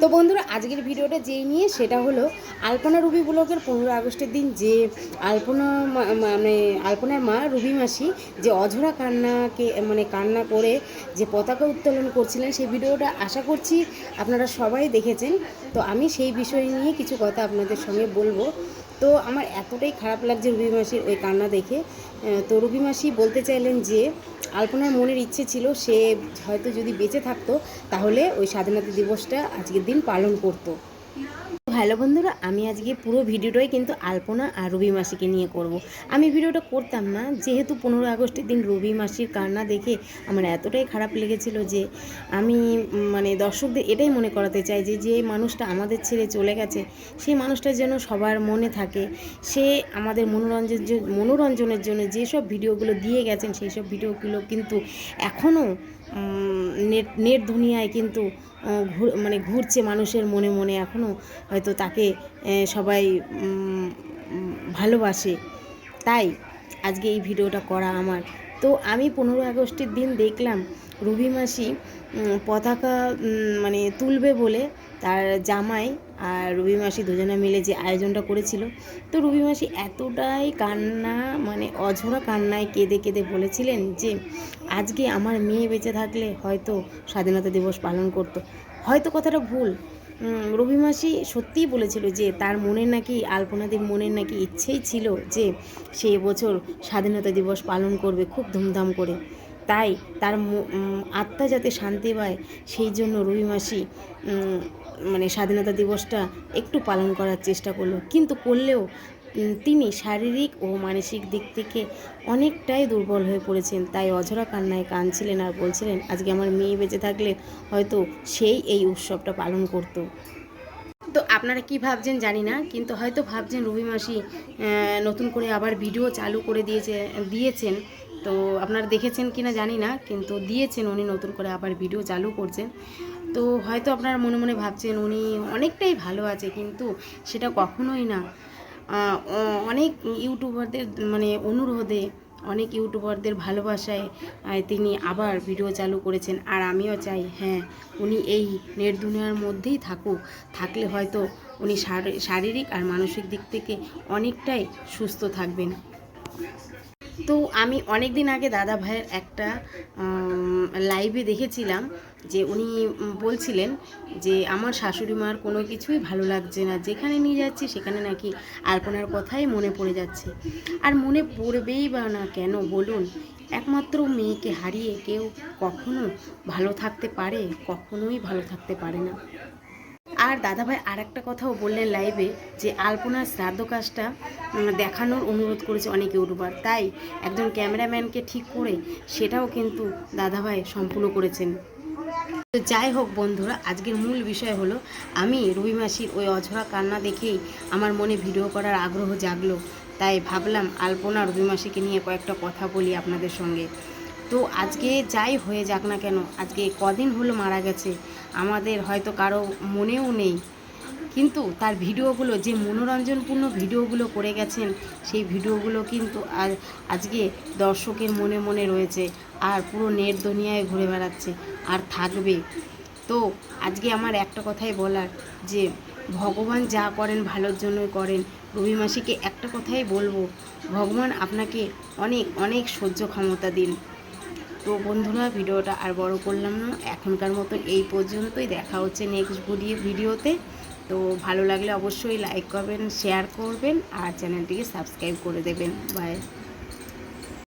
তো বন্ধুরা, আজকের ভিডিওটা যেই নিয়ে, সেটা হলো আলপনা রুবি ব্লকের পনেরো আগস্টের দিন যে আলপনা মানে আলপনার মা রুবি মাসি যে অঝরা কান্নাকে মানে কান্না করে যে পতাকা উত্তোলন করছিলেন, সেই ভিডিওটা আশা করছি আপনারা সবাই দেখেছেন। তো আমি সেই বিষয় নিয়ে কিছু কথা আপনাদের সঙ্গে বলব। তো আমার এতটাই খারাপ লাগছে রুবি মাসির ওই কান্না দেখে। তো রুবি মাসি বলতে চাইলেন যে, আলপনার মনের ইচ্ছে ছিল সে হয়তো যদি বেঁচে থাকতো, তাহলে ওই স্বাধীনতা দিবসটা আজকের দিন পালন করতো। হ্যালো বন্ধুরা, আমি আজকে পুরো ভিডিওটাই কিন্তু আলপনা আর রবি মাসিকে নিয়ে করব। আমি ভিডিওটা করতাম না, যেহেতু পনেরো আগস্টের দিন রবি মাসির কান্না দেখে আমার এতটাই খারাপ লেগেছিল যে আমি মানে দর্শকদের এটাই মনে করাতে চাই যে যে মানুষটা আমাদের ছেড়ে চলে গেছে, সেই মানুষটা যেন সবার মনে থাকে সে আমাদের মনোরঞ্জন, মনোরঞ্জনের জন্য যেসব ভিডিওগুলো দিয়ে গেছেন, সেই সব ভিডিওগুলো কিন্তু এখনও নেট নেট দুনিয়ায় কিন্তু মানে ঘুরছে মানুষের মনে মনে, এখনও হয়তো তাকে সবাই ভালোবাসে। তাই আজকে এই ভিডিওটা করা আমার। তো আমি পনেরো আগস্টের দিন দেখলাম, রবি মাসি পতাকা মানে তুলবে বলে তার জামাই আর রবি মাসি দুজনে মিলে যে আয়োজনটা করেছিল। তো রবি মাসি এতটাই কান্না মানে অঝরা কান্নায় কেঁদে কেঁদে বলেছিলেন যে, আজকে আমার মেয়ে বেঁচে থাকলে হয়তো স্বাধীনতা দিবস পালন করতো। হয়তো কথাটা ভুল রবি মাসি সত্যিই বলেছিল যে তার মনে নাকি, আলপনাদের মনের নাকি ইচ্ছেই ছিল যে সে বছর স্বাধীনতা দিবস পালন করবে খুব ধুমধাম করে। তাই তার আত্মা যাতে শান্তি পায়, সেই জন্য রবি মাসি মানে স্বাধীনতা দিবসটা একটু পালন করার চেষ্টা করল। কিন্তু করলেও তিনি শারীরিক ও মানসিক দিক থেকে অনেকটাই দুর্বল হয়ে পড়েছেন। তাই অঝরা কান্নায় কাঁদছিলেন আর বলছিলেন, আজকে আমার মেয়ে বেঁচে থাকলে হয়তো সেই এই উৎসবটা পালন করতো। তো আপনারা কি ভাবছেন জানি না, কিন্তু হয়তো ভাবছেন রবি মাসি নতুন করে আবার ভিডিও চালু করে দিয়েছে, দিয়েছেন। তো আপনারা দেখেছেন কি না জানি না, কিন্তু দিয়েছেন উনি নতুন করে আবার ভিডিও চালু করছেন। তো হয়তো আপনারা মনে মনে ভাবছেন উনি অনেকটাই ভালো আছে, কিন্তু সেটা কখনোই না। অনেক ইউটিউবারদের মানে অনুরোধে অনেক ইউটিউবারদের ভালোবাসায় তিনি আবার ভিডিও চালু করেছেন। আর আমিও চাই হ্যাঁ উনি এই নেট দুনিয়ার মধ্যেই থাকুক। থাকলে হয়তো উনি শারী- শারীরিক আর মানসিক দিক থেকে অনেকটাই সুস্থ থাকবেন। তো আমি অনেক দিন আগে দাদা ভাইয়ের একটা লাইভে দেখেছিলাম যে উনি বলছিলেন যে আমার শাশুড়ি মার কোনো কিছুই ভালো লাগছে না, যেখানে নিয়ে যাচ্ছি সেখানে নাকি আলপনার কথাই মনে পড়ে যাচ্ছে। আর মনে পড়বেই বা না কেন বলুন, একমাত্র মেয়েকে হারিয়ে কেউ কখনো ভালো থাকতে পারে, কখনোই ভালো থাকতে পারে না। আর দাদাভাই আর একটা কথাও বললেন লাইভে যে আলপনার শ্রাদ্ধ কাজটা দেখানোর অনুরোধ করেছে অনেক ইউটিউবার। তাই একজন ক্যামেরাম্যানকে ঠিক করে সেটাও কিন্তু দাদাভাই সম্পূর্ণ করেছেন। তো যাই হোক বন্ধুরা, আজকের মূল বিষয় হলো, আমি রবি মাসির ওই অঝরা কান্না দেখেই আমার মনে ভিডিও করার আগ্রহ জাগলো। তাই ভাবলাম আলপনা রবি মাসিকে নিয়ে কয়েকটা কথা বলি আপনাদের সঙ্গে। তো আজকে যাই হয়ে যাক না কেন, আজকে কদিন হলো মারা গেছে, আমাদের হয়তো কারও মনেও নেই। কিন্তু তার ভিডিওগুলো, যে মনোরঞ্জনপূর্ণ ভিডিওগুলো করে গেছেন, সেই ভিডিওগুলো কিন্তু আর আজকে দর্শকের মনে মনে রয়েছে আর পুরো নেট দুনিয়ায় ঘুরে বেড়াচ্ছে আর থাকবে। তো আজকে আমার একটা কথাই বলার, যে ভগবান যা করেন ভালোর জন্যই করেন, রবি মাসিকে একটা কথাই বলব, ভগবান আপনাকে অনেক অনেক সহ্য ক্ষমতা দিন। তো বন্ধুরা, ভিডিওটা আর বড় করলাম না। এখনকার মতো এই পর্যন্তই। দেখা হচ্ছে নেক্সট ভিডিও ভিডিওতে। তো ভালো লাগলে অবশ্যই লাইক করবেন শেয়ার করবেন, আর চ্যানেলটিকে সাবস্ক্রাইব করে দেবেন। বাই